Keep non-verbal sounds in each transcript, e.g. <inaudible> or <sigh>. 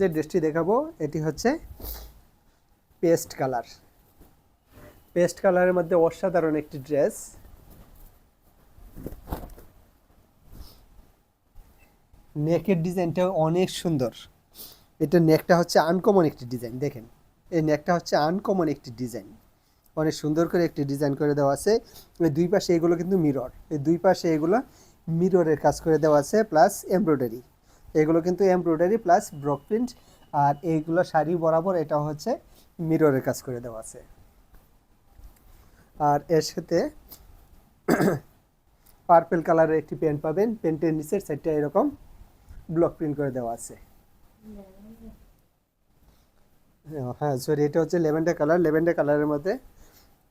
যে ড্রেসটি দেখাবো, এটি হচ্ছে পেস্ট কালার পেস্ট কালারের মধ্যে অসাধারণ একটি ড্রেস নেকের ডিজাইনটা অনেক সুন্দর। এটা নেকটা হচ্ছে আনকমন একটি ডিজাইন দেখেন। এই নেকটা হচ্ছে আনকমন একটি ডিজাইন অনেক সুন্দর করে একটি ডিজাইন করে দেওয়া আছে। এই দুই পাশে এগুলো কিন্তু মিরর এই দুই পাশে এগুলো মিররের কাজ করে দেওয়া আছে প্লাস এমব্রয়ডারি এগুলো কিন্তু এমব্রয়ডারি প্লাস ব্রক প্রিন্ট আর এইগুলো শাড়ি বরাবর এটা হচ্ছে মিররের কাজ করে দেওয়া আছে। আর এর সাথে <coughs> পার্পেল কালারের একটি প্যান্ট পাবেন প্যান্টের নিচের সাইডটা এরকম ব্লক প্রিন্ট করে দেওয়া আছে। হ্যাঁ সরি এটা হচ্ছে লেভেন্ডার কালার লেভেন্ডার কালারের মধ্যে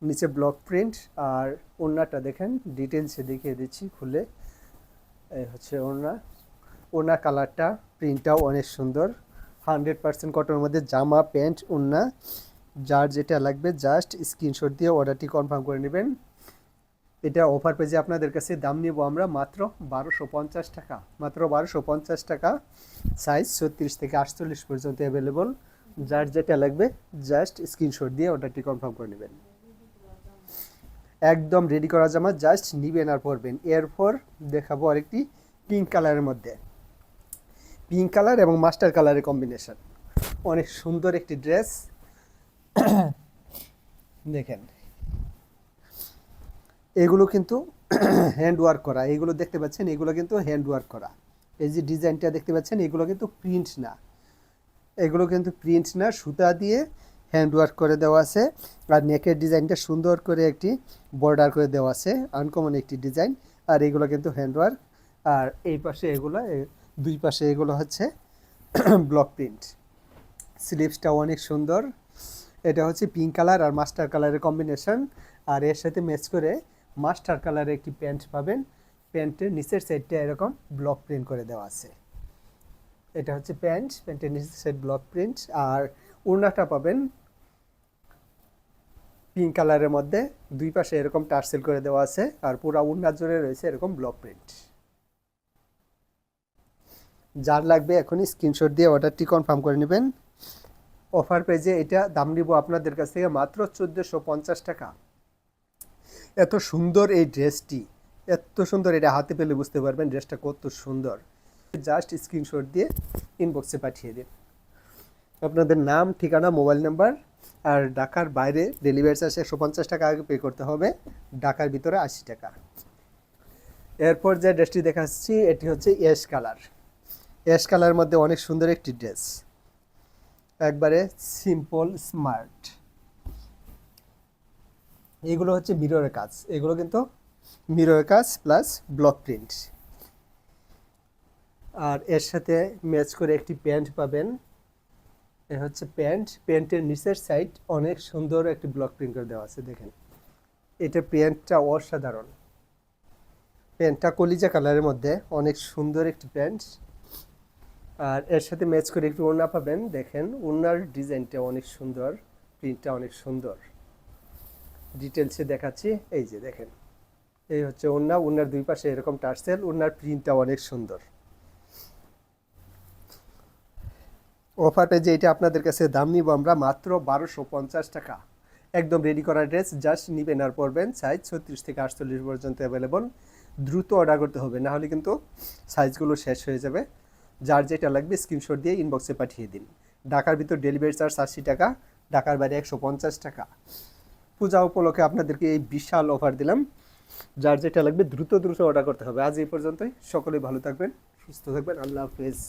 নিচে ব্লক প্রিন্ট আর ওড়নাটা দেখেন ডিটেলসে দেখিয়ে দিচ্ছি খুলে। এই হচ্ছে ওড়না। ওড়না কালারটা প্রিন্টটাও অনেক সুন্দর। হান্ড্রেড পার্সেন্ট কটনের মধ্যে জামা, প্যান্ট, ওড়না, যার যেটা লাগবে জাস্ট স্ক্রিনশট দিয়ে অর্ডারটি কনফার্ম করে নেবেন। এটা অফার পেজে আপনাদের কাছে দাম নিব আমরা মাত্র বারোশো পঞ্চাশ টাকা। মাত্র বারোশো পঞ্চাশ টাকা। সাইজ ছত্রিশ থেকে আটচল্লিশ পর্যন্ত অ্যাভেলেবল যার যেটা লাগবে জাস্ট স্ক্রিনশট দিয়ে অর্ডারটি কনফার্ম করে নেবেন। একদম রেডি করা জামা জাস্ট নিবেন আর পরবেন। এরপর দেখাবো আরেকটি পিঙ্ক কালারের মধ্যে। পিঙ্ক কালার এবং মাস্টার কালারের কম্বিনেশন অনেক সুন্দর একটি ড্রেস <coughs> দেখেন। এগুলো কিন্তু <coughs> হ্যান্ড ওয়ার্ক করা। এগুলো দেখতে পাচ্ছেন, এগুলো কিন্তু হ্যান্ড ওয়ার্ক করা। এই যে ডিজাইনটা দেখতে পাচ্ছেন, এগুলো কিন্তু প্রিন্ট না। এগুলো কিন্তু প্রিন্ট না, সুতা দিয়ে হ্যান্ড ওয়ার্ক করে দেওয়া আছে। আর নেকের ডিজাইনটা সুন্দর করে একটি বর্ডার করে দেওয়া আছে। আনকমন একটি ডিজাইন। আর এগুলো কিন্তু হ্যান্ড ওয়ার্ক আর এই পাশে এগুলো দুই পাশে এগুলো হচ্ছে ব্লক প্রিন্ট স্লিভসটা অনেক সুন্দর। এটা হচ্ছে পিঙ্ক কালার আর মাস্টার কালারের কম্বিনেশন আর এর সাথে ম্যাচ করে মাস্টার কালারের একটি প্যান্ট পাবেন। প্যান্টের নিচের সাইডটা এরকম ব্লক প্রিন্ট করে দেওয়া আছে। এটা হচ্ছে প্যান্ট, প্যান্টের নিচের সাইড ব্লক প্রিন্ট আর ওড়নাটা পাবেন পিঙ্ক কালারের মধ্যে। দুই পাশে এরকম টার্সেল করে দেওয়া আছে। আর পুরো ওড়না জুড়ে রয়েছে এরকম ব্লক প্রিন্ট যার লাগবে এখনই স্ক্রিনশট দিয়ে অর্ডারটি কনফার্ম করে নেবেন। অফার পেজে এটা দাম নিব আপনাদের কাছ থেকে মাত্র চোদ্দোশো পঞ্চাশ টাকা। এত সুন্দর এই ড্রেসটি এত সুন্দর এটা হাতে পেলে বুঝতে পারবেন ড্রেসটা কত সুন্দর। জাস্ট স্ক্রিনশট দিয়ে ইনবক্সে পাঠিয়ে দিন। আপনাদের নাম, ঠিকানা মোবাইল নাম্বার আর ঢাকার বাইরে ডেলিভারি চার্জ একশো পঞ্চাশ টাকা আগে পে করতে হবে, ঢাকার ভিতরে আশি টাকা। এরপর যে ড্রেসটি দেখাচ্ছি, এটি হচ্ছে অ্যাশ কালার অ্যাশ কালারের মধ্যে অনেক সুন্দর একটি ড্রেস। একবারে সিম্পল স্মার্ট এগুলো হচ্ছে মিররের কাজ। এগুলো কিন্তু মিররের কাজ প্লাস ব্লক প্রিন্ট আর এর সাথে ম্যাচ করে একটি প্যান্ট পাবেন। এ হচ্ছে প্যান্ট প্যান্টের নিচের সাইড অনেক সুন্দর একটি ব্লক প্রিন্ট করে দেওয়া আছে, দেখেন। এটা প্যান্টটা অসাধারণ। প্যান্টটা কলিজা কালারের মধ্যে অনেক সুন্দর একটি প্যান্ট আর এর সাথে ম্যাচ করে একটু ওড়না পাবেন। দেখেন, ওড়নার ডিজাইনটা অনেক সুন্দর প্রিন্টটা অনেক সুন্দর। ডিটেলসে দেখাচ্ছি। এই যে দেখেন, এই হচ্ছে ওড়না। ওড়নার দুই পাশে এরকম টার্সেল, ওড়নার প্রিন্টটা অনেক সুন্দর। অফারটা যে এটা আপনাদের কাছে দাম নিব আমরা মাত্র বারোশো পঞ্চাশ টাকা। একদম রেডি করা ড্রেস জাস্ট নিবেন আর পরবেন। সাইজ ছত্রিশ থেকে আটচল্লিশ পর্যন্ত অ্যাভেলেবল দ্রুত অর্ডার করতে হবে না হলে কিন্তু সাইজগুলো শেষ হয়ে যাবে। যার যেটা লাগবে স্ক্রিনশট দিয়ে ইনবক্সে পাঠিয়ে দিন। ঢাকার ভিতর ডেলিভারি চার্জ আশি টাকা, ঢাকার বাইরে একশো পঞ্চাশ টাকা। পূজা উপলক্ষে আপনাদেরকে এই বিশাল অফার দিলাম। যার যেটা লাগবে দ্রুত দ্রুত অর্ডার করতে হবে। আজ এই পর্যন্তই। সকলেই ভালো থাকবেন, সুস্থ থাকবেন। আল্লাহ হাফেজ।